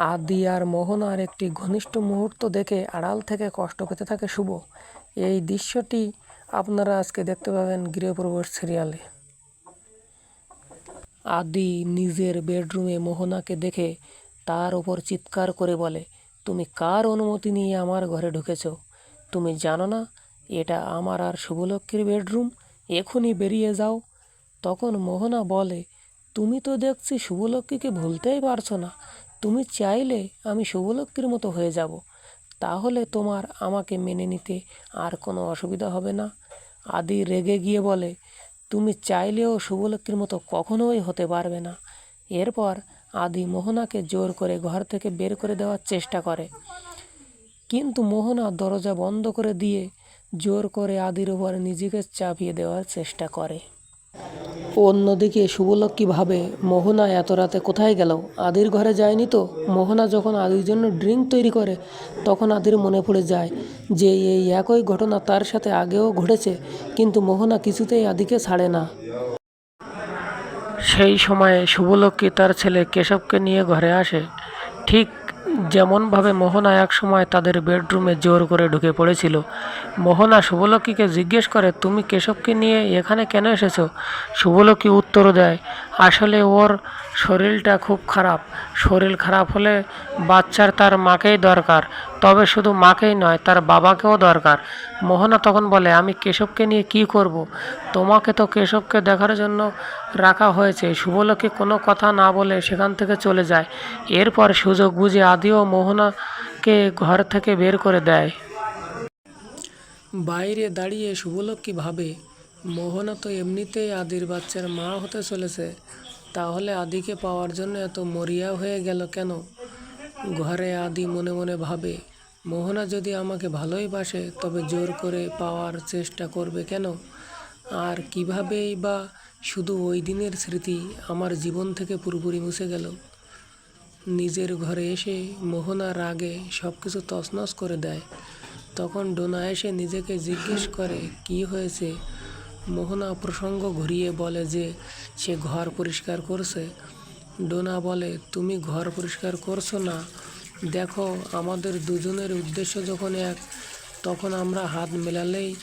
আদি আর মোহনার একটি ঘনিষ্ঠ মুহূর্ত দেখে আড়াল থেকে কষ্ট পেতে থাকে শুভ। এই দৃশ্যটি আপনারা আজকে দেখতে পাবেন গৃহপ্রবেশ সিরিয়ালে। আদি নিজের বেডরুমে মোহনাকে দেখে তার ওপর চিৎকার করে বলে, তুমি কার অনুমতি নিয়ে আমার ঘরে ঢুকেছ? তুমি জানো না, এটা আমার আর শুভলক্ষ্মীর বেডরুম, এখনই বেরিয়ে যাও। তখন মোহনা বলে, তুমি তো দেখছি শুভলক্ষ্মীকে ভুলতেই পারছ না। তুমি চাইলে আমি শুভলক্ষ্মীর মতো হয়ে যাব। তাহলে তোমার আমাকে মেনে নিতে আর কোনো অসুবিধা হবে না। আদি রেগে গিয়ে বলে, তুমি চাইলেও শুভলক্ষ্মীর মতো কখনোই হতে পারবে না। এরপর আদি মোহনাকে জোর করে ঘর থেকে বের করে দেওয়ার চেষ্টা করে। কিন্তু মোহনা দরজা বন্ধ করে দিয়ে জোর করে আদির ওপর নিজেকে চাপিয়ে দেওয়ার চেষ্টা করে। অন্যদিকে শুভলক্ষ্মী ভাবে মোহনা এত রাতে কোথায় গেল? আদির ঘরে যায়নি তো? মোহনা যখন আদির জন্য ড্রিঙ্ক তৈরি করে, তখন আদির মনে পড়ে যায় যে এই একই ঘটনা তার সাথে আগেও ঘটেছে, কিন্তু মোহনা কিছুতেই আদিকে ছাড়ে না। সেই সময়ে শুভলক্ষ্মী তার ছেলে কেশবকে নিয়ে ঘরে আসে। ঠিক যেমনভাবে মোহনা এক সময় তাদের বেডরুমে জোর করে ঢুকে পড়েছিল। মোহনা শুভলক্ষ্মীকে জিজ্ঞেস করে, তুমি কেশবকে নিয়ে এখানে কেন এসেছ? শুভলক্ষ্মী উত্তর দেয়, আসলে ওর শরীরটা খুব খারাপ। শরীর খারাপ হলে বাচ্চার তার মাকেই দরকার। তবে শুধু মাকেই নয়, তার বাবাকেও দরকার। মোহনা তখন বলে, আমি কেশবকে নিয়ে কি করব। তোমাকে তো কেশবকে দেখার জন্য রাখা হয়েছে। শুভলক্ষ্মী কোনো কথা না বলে সেখান থেকে চলে যায়। এরপর সুযোগ বুঝে আদিও মোহনাকে ঘর থেকে বের করে দেয়। বাইরে দাঁড়িয়ে শুভলক্ষ্মী ভাবে? মোহনা তো এমনিতেই আদির বাচ্চার মা হতে চলেছে। তাহলে আদিকে পাওয়ার জন্য এত মরিয়া হয়ে গেল কেন? ঘরে আদি মনে মনে ভাবে মোহনা যদি আমাকে ভালোই বাসে, তবে জোর করে পাওয়ার চেষ্টা করবে কেন? আর কীভাবেই বা শুধু ওই দিনের স্মৃতি আমার জীবন থেকে পুরোপুরি মুছে গেল? নিজের ঘরে এসে মোহনা রাগে সব কিছু তছনছ করে দেয়। তখন ডোনা এসে নিজেকে জিজ্ঞেস করে, কি হয়েছে? মোহনা প্রসঙ্গ ঘুরিয়ে বলে যে, সে ঘর পরিষ্কার করছে। ডোনা বলে, তুমি ঘর পরিষ্কার করছ না? দেখো, আমাদের দুজনের উদ্দেশ্য যখন এক, তখন আমরা হাত মেলালেই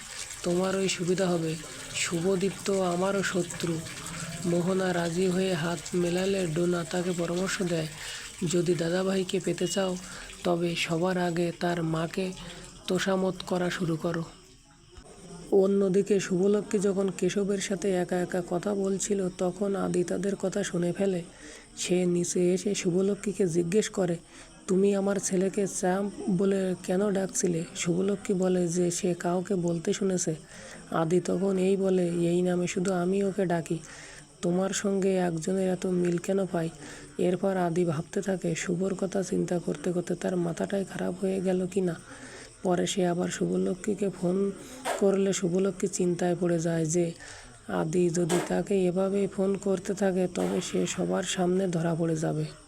তোমারই সুবিধা হবে। শুভদীপ্ত আমারও শত্রু। মোহনা রাজি হয়ে হাত মেলালে ডোনা তাকে পরামর্শ দেয়, যদি দাদাভাইকে পেতে চাও, তবে সবার আগে তার মাকে তোষামত করা শুরু করো। অন্যদিকে শুভলক্ষ্মী যখন কেশবের সাথে একা একা কথা বলছিল, তখন আদি তাদের কথা শুনে ফেলে। সে নিচে এসে শুভলক্ষ্মীকে জিজ্ঞেস করে তুমি আমার ছেলেকে চা বলে কেন ডাকছিলে? শুভলক্ষ্মী বলে যে সে কাউকে বলতে শুনেছে। আদি তখন এই বলে, এই নামে শুধু আমি ওকে ডাকি। তোমার সঙ্গে একজনের এত মিল কেন পাই? এরপর আদি ভাবতে থাকে, শুভর কথা চিন্তা করতে করতে তার মাথাটাই খারাপ হয়ে গেল কি না? পরে সে আবার শুভলক্ষ্মীকে ফোন করলে শুভলক্ষ্মী চিন্তায় পড়ে যায় যে, আদি যদি তাকে এভাবেই ফোন করতে থাকে, তবে সে সবার সামনে ধরা পড়ে যাবে।